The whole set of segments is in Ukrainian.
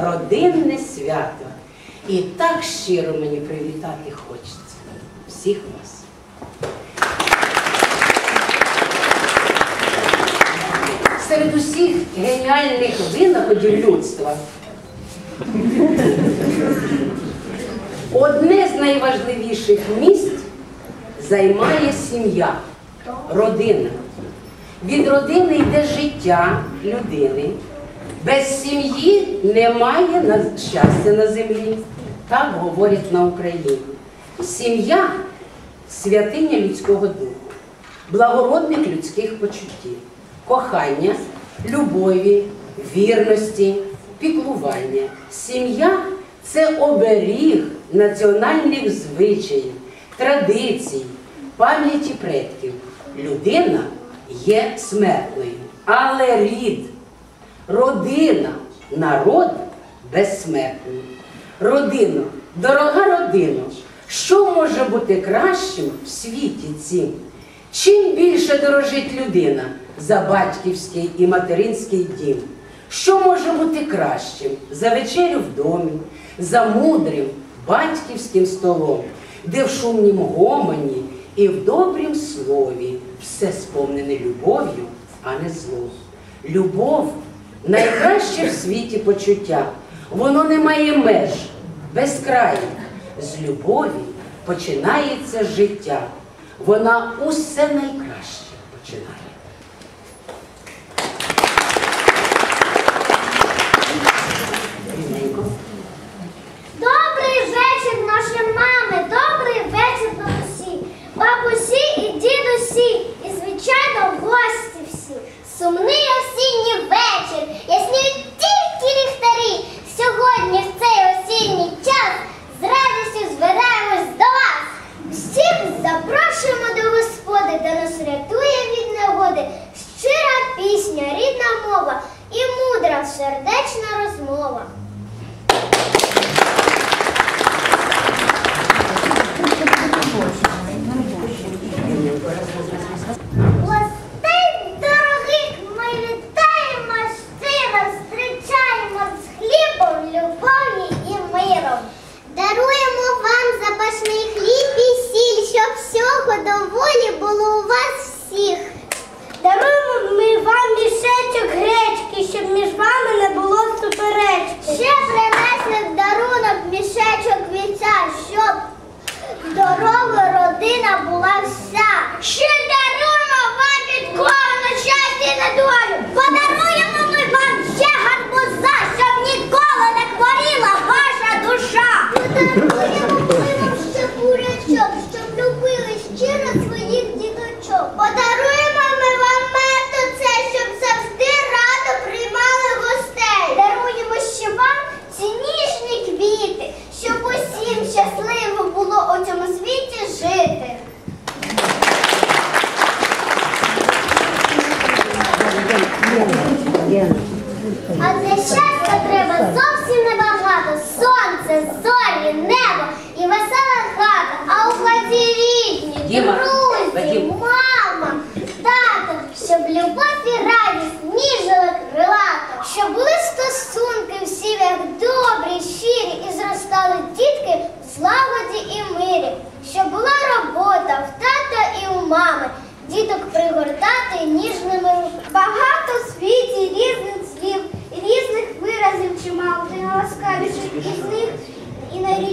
родинне свято. І так щиро мені привітати хочеться всіх вас. Серед усіх геніальних винаходів людства одне з найважливіших місць займає сім'я, родина. Від родини йде життя людини. Без сім'ї немає щастя на землі. Так говорять на Україні. Сім'я святиня людського духу, благородних людських почуттів, кохання, любові, вірності, піклування. Сім'я це оберіг національних звичаїв, традицій, пам'яті предків. Людина є смертною, але рід, родина, народ безсмертний. Родино, дорога родино, що може бути кращим в світі цім? Чим більше дорожить людина за батьківський і материнський дім? Що може бути кращим за вечерю в домі, за мудрим батьківським столом, де в шумнім гомоні і в добрім слові все сповнене любов'ю, а не злом. Любов найкраще в світі почуття. Воно не має меж, безкрайних. З любові починається життя. Вона усе найкраще починає. Рівненько. Добрий вечір, наші мами, добрий вечір, бабусі, бабусі і дідусі, і, звичайно, гості всі. Сумний осінній вечір, ясніють тільки ліхтарі. Сьогодні в цей осінній час з радістю збираємось до вас. Всіх запрошуємо до Господи, де нас рятує від негоди. Щира пісня, рідна мова і мудра сердечна розмова. Гостей дорогих ми вітаємо щиро, зустрічаємо з хлібом, любов'ю і миром. Даруємо вам запашний хліб і сіль, щоб всього доволі було у вас всіх. Даруємо ми вам мішечок гречки, щоб між вами не було суперечки. Ще принесли в дарунок мішечок віця, щоб здорова родина була вся. Ще даруємо вам кого на щастя і на долю. Подаруємо ми вам ще гарбуза, щоб ніколи не хворіла ваша душа. Щасливо було у цьому світі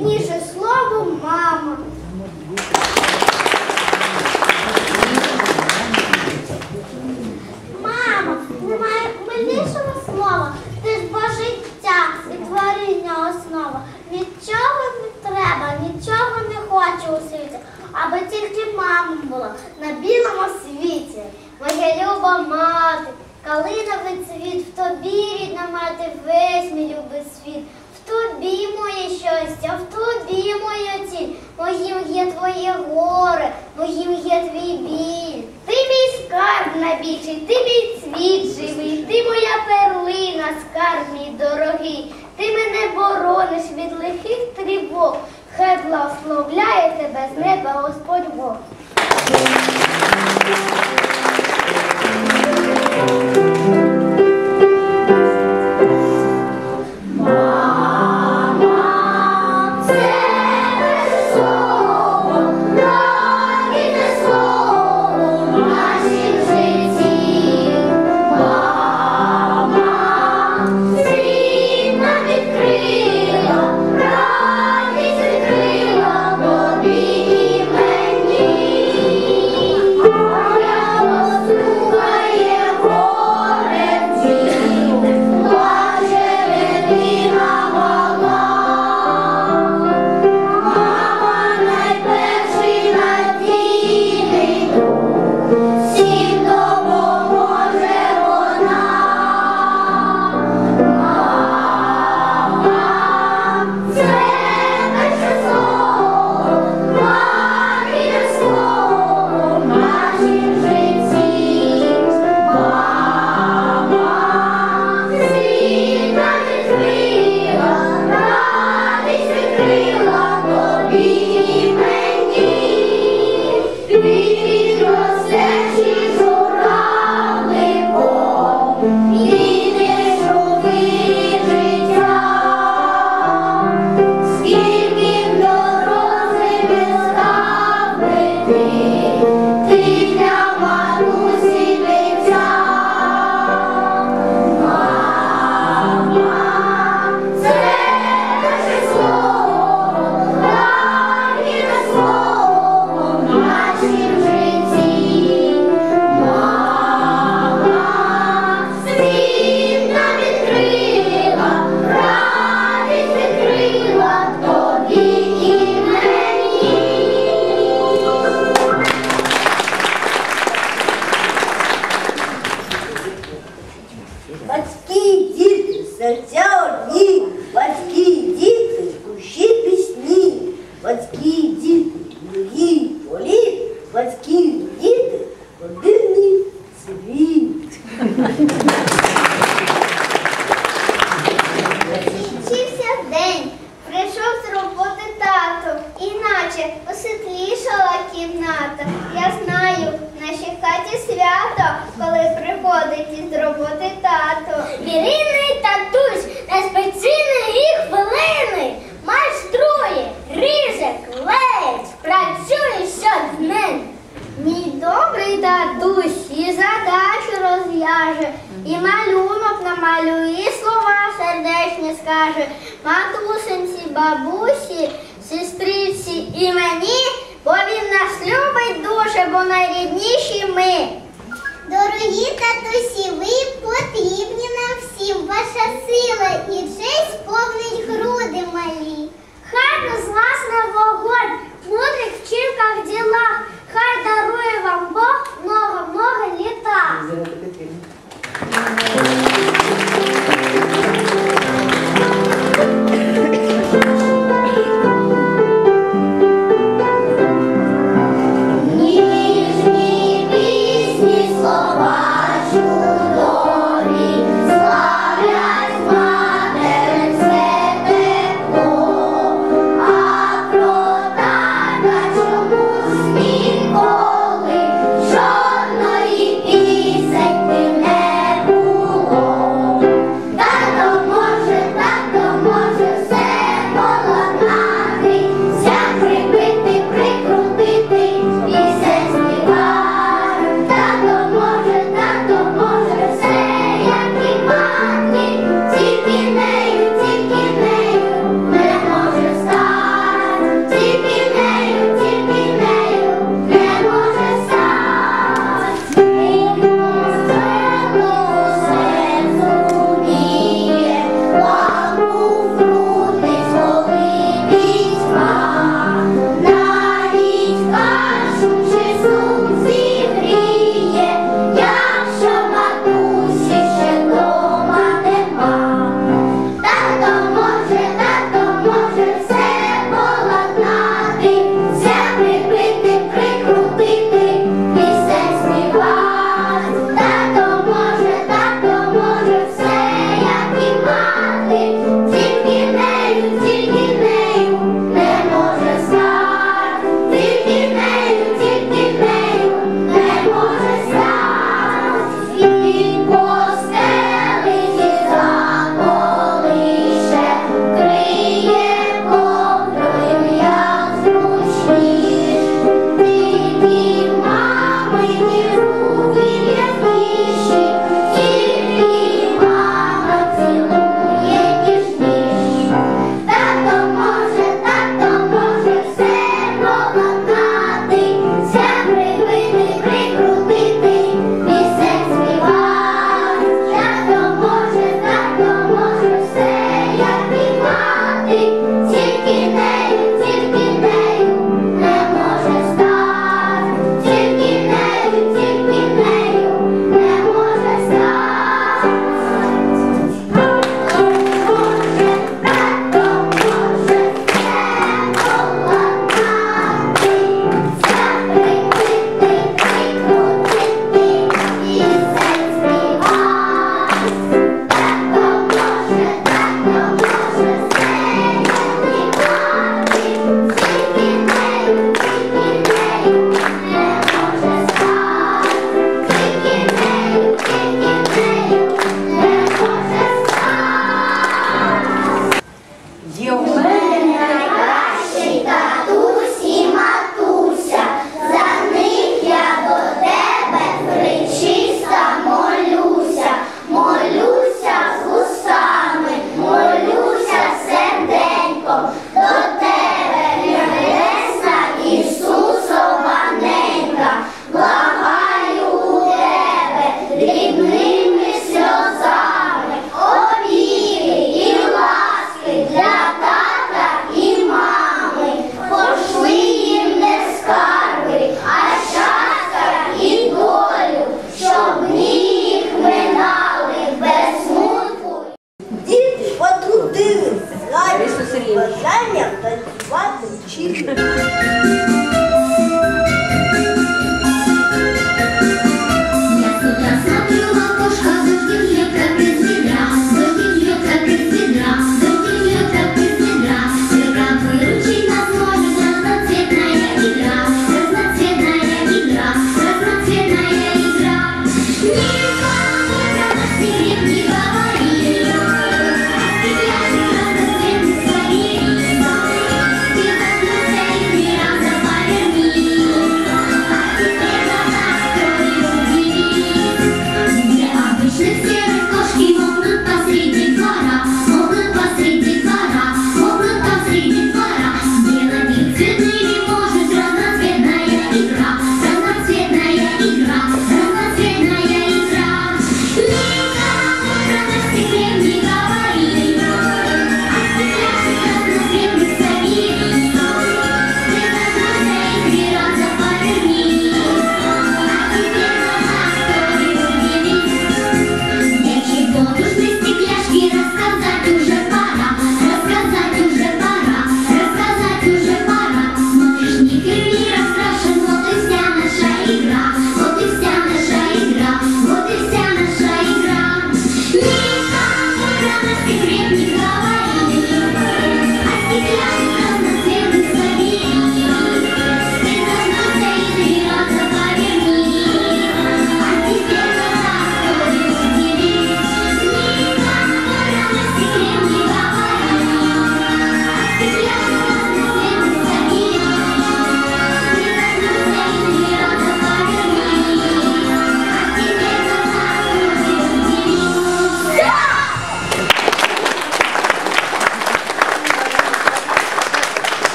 найрідніше слово мама. Мамо, немає милішого слова. Ти ж бо життя і творіння основа. Нічого не треба, нічого не хочу у світі, аби тільки мама була на білому світі. Моя люба мати, калиновий цвіт, в тобі, рідна мати, весь мій любий світ. В тобі моє щастя, в тобі моя ціль, моїм є твоє горе, моїм є твій біль. Ти мій скарб найбільший, ти мій цвіт живий, ти моя перлина, скарб мій дорогий. Ти мене борониш від лихих тривог, хай благословляє тебе з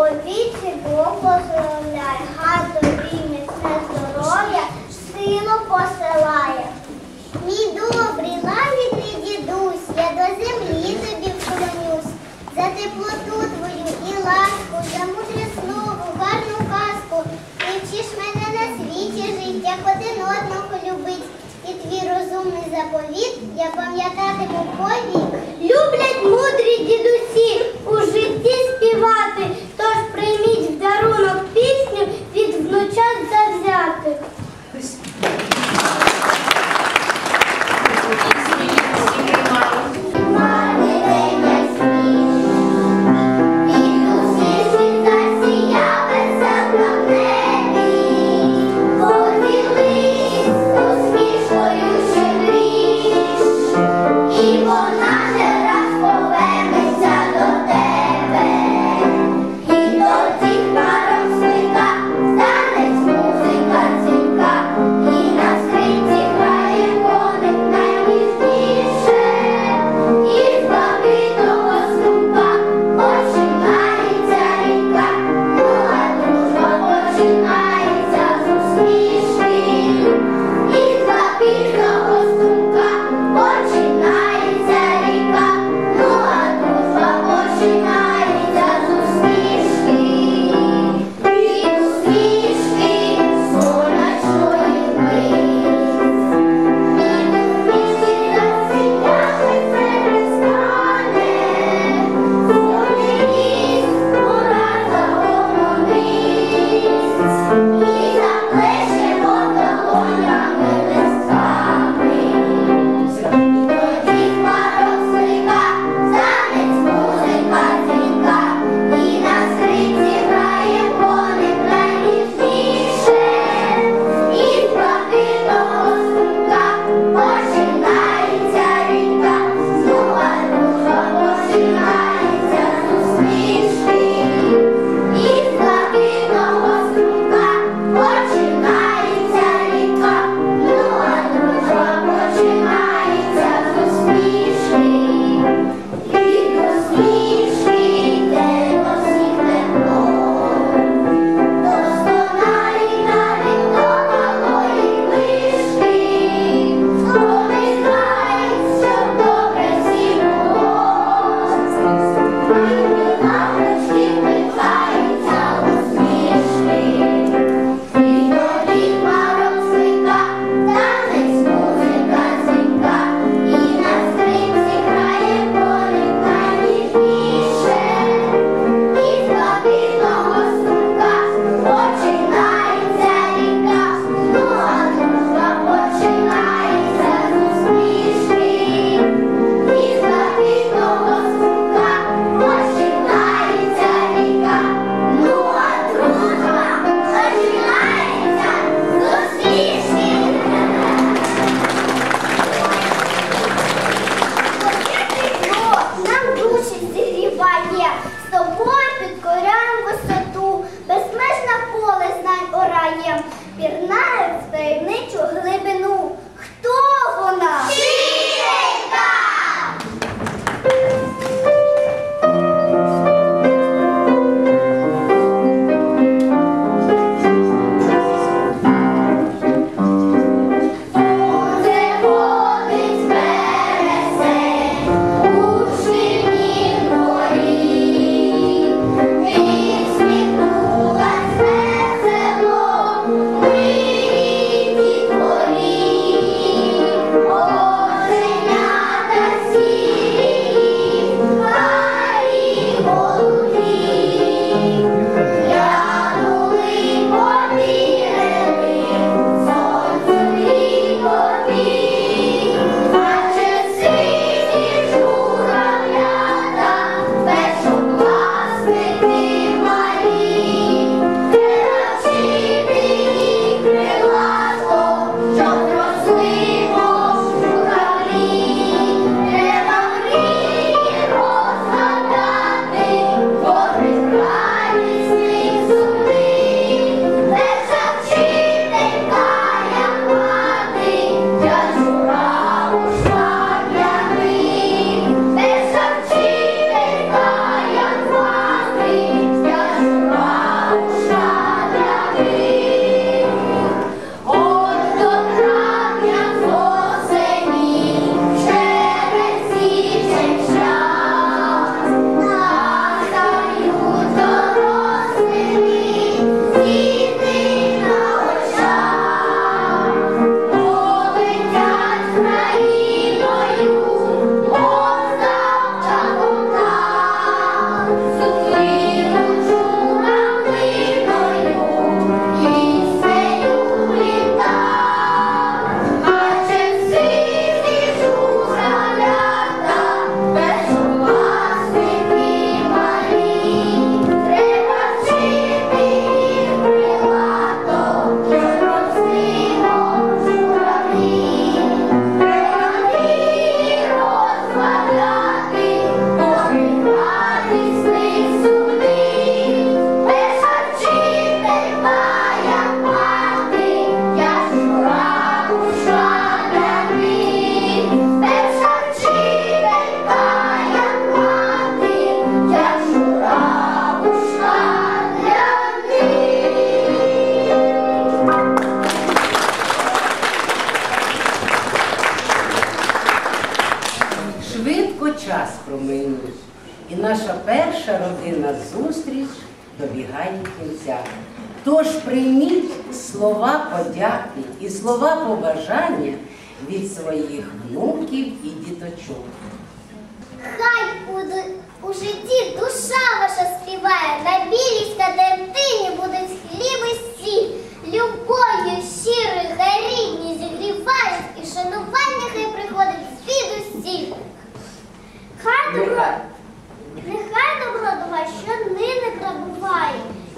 у віці Бог поздравляє, гад тобі міцне здоров'я, силу посилає. Мій добрий, лагідний дідусь, я до землі тобі вклонюсь, за теплоту твою і ласку, за мудре слово, гарну казку. Ти вчиш мене на світі жить, як один одного любить. І твій розумний заповіт я пам'ятатиму повік. Люблять мудрі дідусі. Зустріч добігає кінця. Тож прийміть слова подяки і слова побажання від своїх внуків і діточок. Хай буде у житті душа ваша співає, на білій скатертині будуть хліб і сіль. Любов'ю щирою хай рідні зігрівають, і шанування хай приходить звідусіль. Хай добро, нехай добро до вас щоднини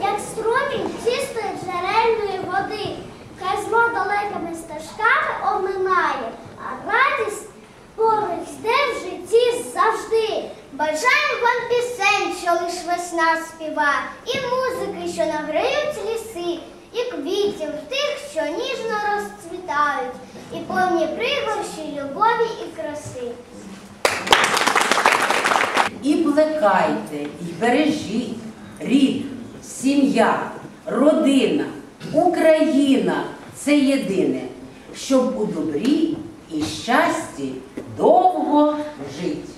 як струмінь чистої джерельної води. Хай зло далекими стежками оминає, а радість поруч йде в житті завжди. Бажаємо вам пісень, що лиш весна співа, і музики, що нагриють ліси, і квітів тих, що ніжно розцвітають, і повні пригорші любові і краси і блекайте, і бережіть рід, сім'я, родина, Україна це єдине, щоб у добрі і щасті довго жити.